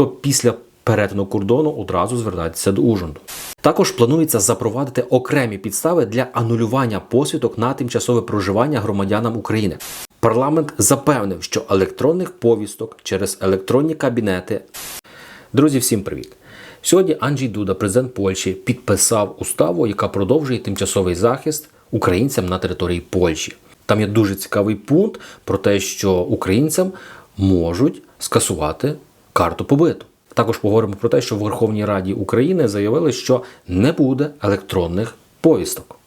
то після перетину кордону одразу звертайтеся до Ужгороду. Також планується запровадити окремі підстави для анулювання посвідок на тимчасове проживання громадянам України. Парламент запевнив, що електронних повісток через електронні кабінети Друзі, всім привіт! Сьогодні Анджій Дуда, президент Польщі, підписав уставу, яка продовжує тимчасовий захист українцям на території Польщі. Там є дуже цікавий пункт про те, що українцям можуть скасувати карту побиту. Також поговоримо про те, що в Верховній Раді України заявили, що не буде електронних повісток.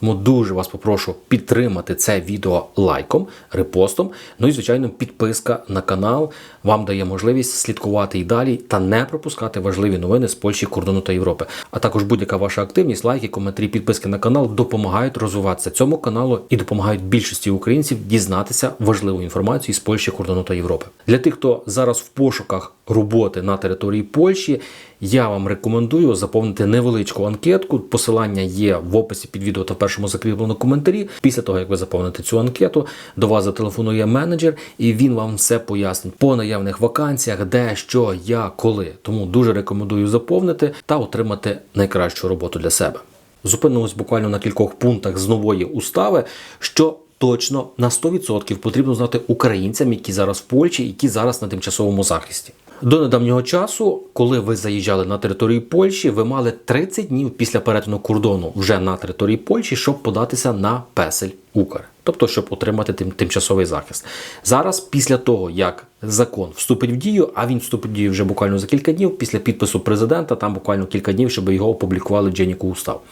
Тому дуже вас попрошу підтримати це відео лайком, репостом. Ну і, звичайно, підписка на канал вам дає можливість слідкувати і далі та не пропускати важливі новини з Польщі, кордону та Європи. А також будь-яка ваша активність, лайки, коментарі, підписки на канал допомагають розвиватися цьому каналу і допомагають більшості українців дізнатися важливу інформацію з Польщі, кордону та Європи. Для тих, хто зараз в пошуках роботи на території Польщі. Я вам рекомендую заповнити невеличку анкетку. Посилання є в описі під відео та в першому закріпленому коментарі. Після того, як ви заповните цю анкету, до вас зателефонує менеджер, і він вам все пояснить по наявних вакансіях, де, що, як, коли. Тому дуже рекомендую заповнити та отримати найкращу роботу для себе. Зупинимось буквально на кількох пунктах з нової устави, що точно на 100% потрібно знати українцям, які зараз в Польщі, які зараз на тимчасовому захисті. До недавнього часу, коли ви заїжджали на територію Польщі, ви мали 30 днів після перетину кордону вже на території Польщі, щоб податися на песель Укр, тобто щоб отримати тим, тимчасовий захист. Зараз, після того як закон вступить в дію, а він вступить в дію вже буквально за кілька днів, після підпису президента, там буквально кілька днів, щоб його опублікували Дженіку Устав,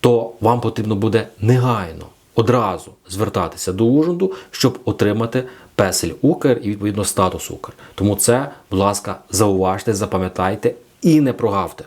то вам потрібно буде негайно одразу звертатися до Ужгороду, щоб отримати песель Укр і відповідно статус Укр. Тому це, будь ласка, зауважте, запам'ятайте і не прогавте.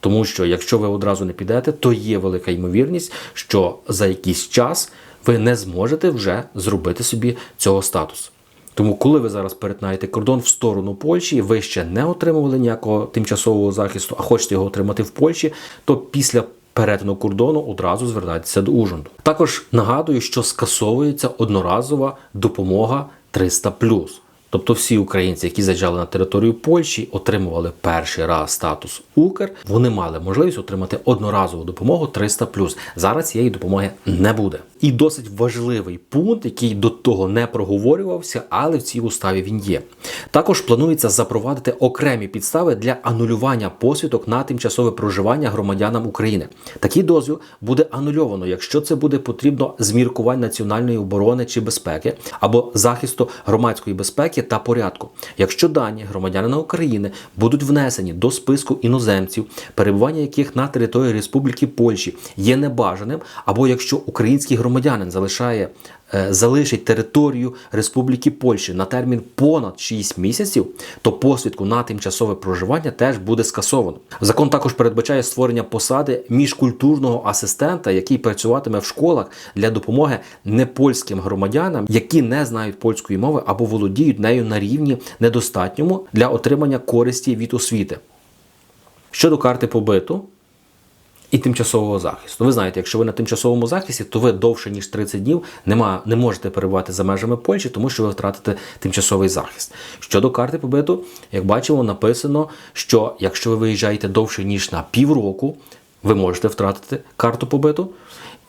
Тому що якщо ви одразу не підете, то є велика ймовірність, що за якийсь час ви не зможете вже зробити собі цього статусу. Тому, коли ви зараз перетинаєте кордон в сторону Польщі, ви ще не отримували ніякого тимчасового захисту, а хочете його отримати в Польщі, то після перетину кордону одразу звертайтеся до Ужгороду. Також нагадую, що скасовується одноразова допомога 300+. Тобто всі українці, які заїжджали на територію Польщі, отримували перший раз статус Укр, вони мали можливість отримати одноразову допомогу 300+. Зараз цієї допомоги не буде. І досить важливий пункт, який до того не проговорювався, але в цій уставі він є. Також планується запровадити окремі підстави для анулювання посвідок на тимчасове проживання громадянам України. Такий дозвіл буде анульовано, якщо це буде потрібно з міркувань національної оборони чи безпеки або захисту громадської безпеки та порядку. Якщо дані громадянина України будуть внесені до списку іноземців, перебування яких на території Республіки Польщі є небажаним, або якщо український громадянин залишає е, залишить територію Республіки Польщі на термін понад 6 місяців, то посвідку на тимчасове проживання теж буде скасовано. Закон також передбачає створення посади міжкультурного асистента, який працюватиме в школах для допомоги непольським громадянам, які не знають польської мови або володіють нею на рівні недостатньому для отримання користі від освіти. Щодо карти побиту і тимчасового захисту. Ви знаєте, якщо ви на тимчасовому захисті, то ви довше ніж 30 днів нема, не можете перебувати за межами Польщі, тому що ви втратите тимчасовий захист. Щодо карти побиту, як бачимо, написано, що якщо ви виїжджаєте довше ніж на півроку, ви можете втратити карту побиту.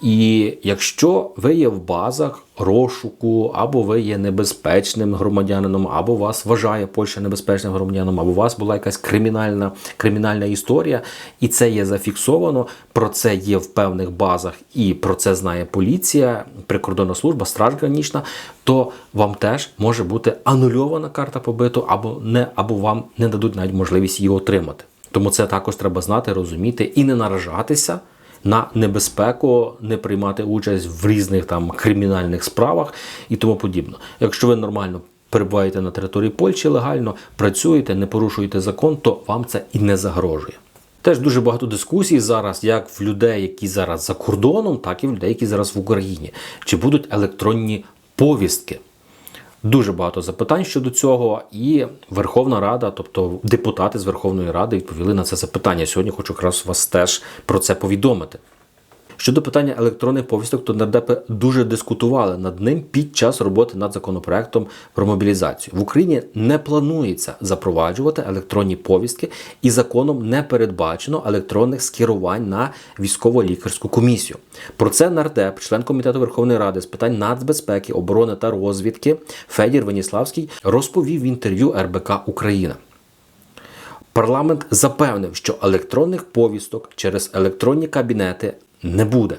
І якщо ви є в базах розшуку, або ви є небезпечним громадянином, або вас вважає Польща небезпечним громадянином, або у вас була якась кримінальна кримінальна історія, і це є зафіксовано, про це є в певних базах, і про це знає поліція, прикордонна служба, страж гранічна, то вам теж може бути анульована карта побиту, або не або вам не дадуть навіть можливість її отримати. Тому це також треба знати, розуміти і не наражатися на небезпеку, не приймати участь в різних там кримінальних справах і тому подібне. Якщо ви нормально перебуваєте на території Польщі легально, працюєте, не порушуєте закон, то вам це і не загрожує. Теж дуже багато дискусій зараз, як в людей, які зараз за кордоном, так і в людей, які зараз в Україні. Чи будуть електронні повістки? Дуже багато запитань щодо цього, і Верховна Рада, тобто депутати з Верховної Ради, відповіли на це запитання. Сьогодні хочу якраз вас теж про це повідомити. Щодо питання електронних повісток, то нардепи дуже дискутували над ним під час роботи над законопроектом про мобілізацію. В Україні не планується запроваджувати електронні повістки, і законом не передбачено електронних скерувань на військово-лікарську комісію. Про це нардеп, член комітету Верховної Ради з питань нацбезпеки, оборони та розвідки Федір Веніславський розповів в інтерв'ю РБК Україна. Парламент запевнив, що електронних повісток через електронні кабінети не буде.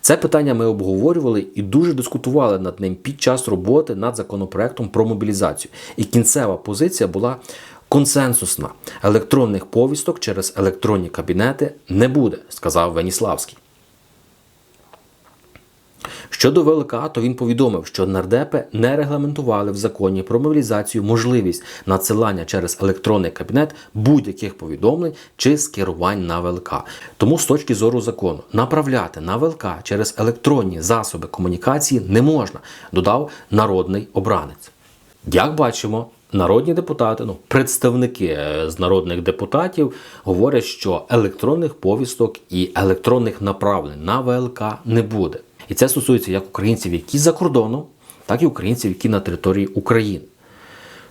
Це питання ми обговорювали і дуже дискутували над ним під час роботи над законопроектом про мобілізацію. І кінцева позиція була консенсусна. Електронних повісток через електронні кабінети не буде, сказав Веніславський. Щодо ВЛК, то він повідомив, що нардепи не регламентували в законі про мобілізацію можливість надсилання через електронний кабінет будь-яких повідомлень чи скерувань на ВЛК. Тому з точки зору закону направляти на ВЛК через електронні засоби комунікації не можна, додав народний обранець. Як бачимо, народні депутати, ну представники е, з народних депутатів говорять, що електронних повісток і електронних направлень на ВЛК не буде. І це стосується як українців, які за кордоном, так і українців, які на території України.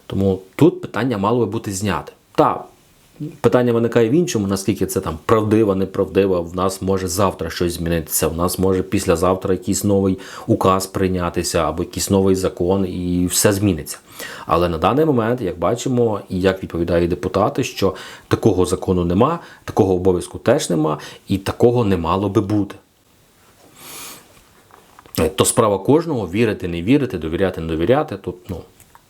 Тому тут питання мало би бути зняте. Та питання виникає в іншому, наскільки це там правдива, неправдива. В нас може завтра щось змінитися. В нас може післязавтра якийсь новий указ прийнятися або якийсь новий закон, і все зміниться. Але на даний момент, як бачимо, і як відповідають депутати, що такого закону нема, такого обов'язку теж нема, і такого не мало би бути. Е, То справа кожного вірити, не вірити, довіряти, не довіряти. Тут ну,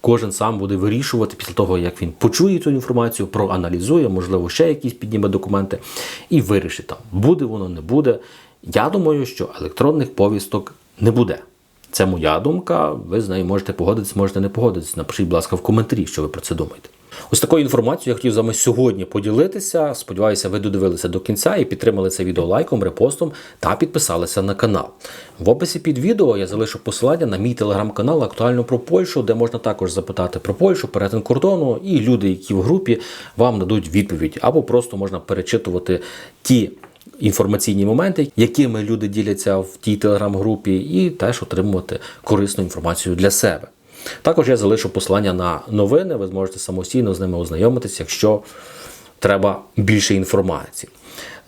кожен сам буде вирішувати після того, як він почує цю інформацію, проаналізує, можливо, ще якісь підніме документи і вирішить там, буде воно, не буде. Я думаю, що електронних повісток не буде. Це моя думка. Ви з нею можете погодитися, можете не погодитися. Напишіть, будь ласка, в коментарі, що ви про це думаєте. Ось такою інформацією я хотів з вами сьогодні поділитися. Сподіваюся, ви додивилися до кінця і підтримали це відео лайком, репостом та підписалися на канал. В описі під відео я залишу посилання на мій телеграм-канал актуально про Польщу, де можна також запитати про Польщу, перетин кордону, і люди, які в групі вам дадуть відповідь, або просто можна перечитувати ті. Інформаційні моменти, якими люди діляться в тій телеграм-групі, і теж отримувати корисну інформацію для себе. Також я залишу посилання на новини, ви зможете самостійно з ними ознайомитися, якщо треба більше інформації.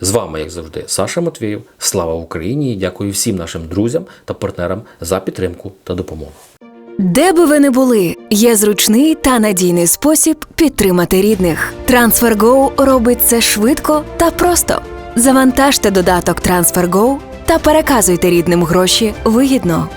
З вами, як завжди, Саша Матвіїв. Слава Україні! Дякую всім нашим друзям та партнерам за підтримку та допомогу. Де би ви не були, є зручний та надійний спосіб підтримати рідних. TransferGo робить це швидко та просто. Завантажте додаток TransferGo та переказуйте рідним гроші вигідно.